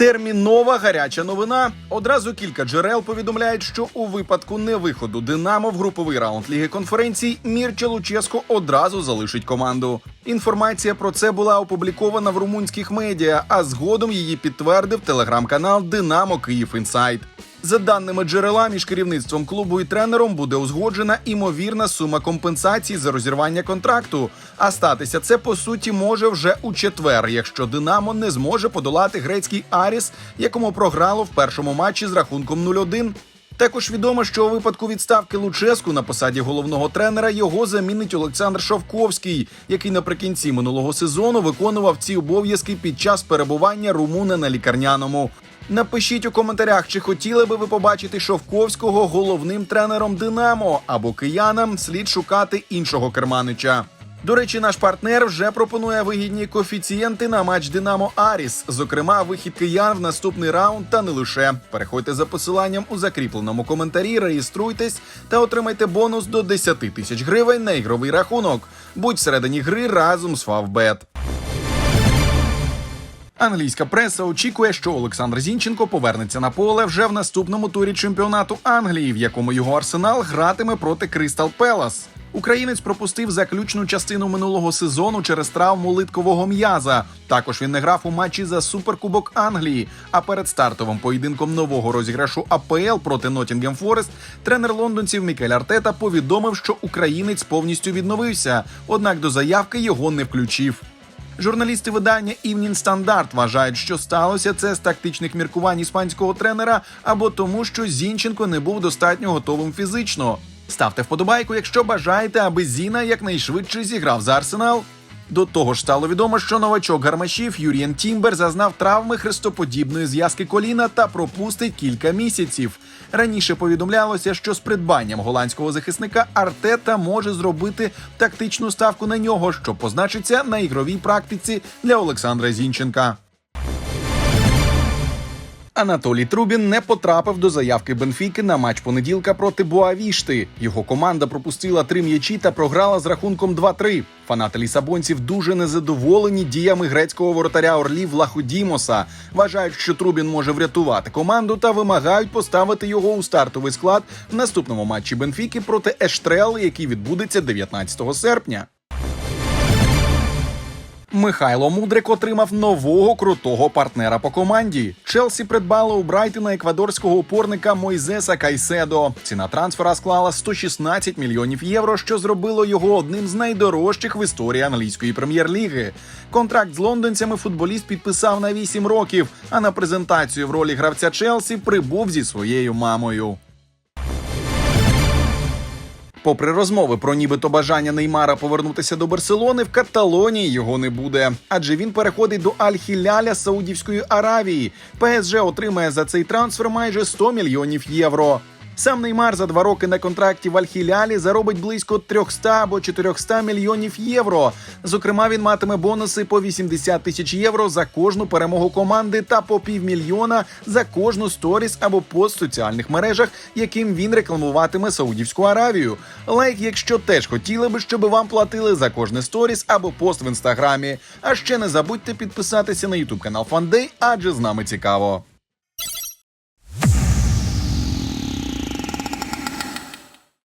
Термінова гаряча новина. Одразу кілька джерел повідомляють, що у випадку невиходу Динамо в груповий раунд ліги конференцій Мірча Луческо одразу залишить команду. Інформація про це була опублікована в румунських медіа, а згодом її підтвердив телеграм-канал Динамо Київ Інсайт. За даними джерела, між керівництвом клубу і тренером буде узгоджена імовірна сума компенсації за розірвання контракту. А статися це по суті може вже у четвер, якщо Динамо не зможе подолати грецький Аріс, якому програло в першому матчі з рахунком 0-1. Також відомо, що у випадку відставки Луческу на посаді головного тренера його замінить Олександр Шовковський, який наприкінці минулого сезону виконував ці обов'язки під час перебування румуна на лікарняному. Напишіть у коментарях, чи хотіли би ви побачити Шовковського головним тренером Динамо або киянам слід шукати іншого керманича. До речі, наш партнер вже пропонує вигідні коефіцієнти на матч Динамо Аріс, зокрема, вихід киян в наступний раунд та не лише. Переходьте за посиланням у закріпленому коментарі, реєструйтесь та отримайте бонус до 10 тисяч гривень на ігровий рахунок. Будь всередині гри разом з Фавбет. Англійська преса очікує, що Олександр Зінченко повернеться на поле вже в наступному турі чемпіонату Англії, в якому його арсенал гратиме проти Кристал Пелас. Українець пропустив заключну частину минулого сезону через травму литкового м'яза. Також він не грав у матчі за суперкубок Англії. А перед стартовим поєдинком нового розіграшу АПЛ проти Нотінгем Форест тренер лондонців Мікель Артета повідомив, що українець повністю відновився однак до заявки його не включив. Журналісти видання Івнін Стандарт вважають, що сталося це з тактичних міркувань іспанського тренера або тому, що Зінченко не був достатньо готовим фізично. Ставте вподобайку, якщо бажаєте, аби Зіна якнайшвидше зіграв за арсенал. До того ж стало відомо, що новачок гармашів Юрієн Тімбер зазнав травми хрестоподібної зв'язки коліна та пропустить кілька місяців. Раніше повідомлялося, що з придбанням голландського захисника Артета може зробити тактичну ставку на нього, що позначиться на ігровій практиці для Олександра Зінченка. Анатолій Трубін не потрапив до заявки Бенфіки на матч понеділка проти Буавішти. Його команда пропустила три м'ячі та програла з рахунком 2-3. Фанати лісабонців дуже незадоволені діями грецького воротаря Орлів Лаходімоса. Вважають, що Трубін може врятувати команду та вимагають поставити його у стартовий склад в наступному матчі Бенфіки проти Ештрел, який відбудеться 19 серпня. Михайло Мудрик отримав нового крутого партнера по команді. Челсі придбало у Брайтона еквадорського опорника Мойзеса Кайседо. Ціна трансфера склала 116 мільйонів євро, що зробило його одним з найдорожчих в історії англійської прем'єр-ліги. Контракт з лондонцями футболіст підписав на 8 років, а на презентацію в ролі гравця Челсі прибув зі своєю мамою. Попри розмови про нібито бажання Неймара повернутися до Барселони, в Каталонії його не буде, адже він переходить до Аль-Хіляля Саудівської Аравії. ПСЖ отримає за цей трансфер майже 100 мільйонів євро. Сам Неймар за два роки на контракті в Аль-Хілялі заробить близько 300 або 400 мільйонів євро. Зокрема, він матиме бонуси по 80 тисяч євро за кожну перемогу команди та по півмільйона за кожну сторіс або пост в соціальних мережах, яким він рекламуватиме Саудівську Аравію. Лайк, якщо теж хотіли би, щоб вам платили за кожне сторіс або пост в інстаграмі. А ще не забудьте підписатися на ютуб канал Фандей, адже з нами цікаво.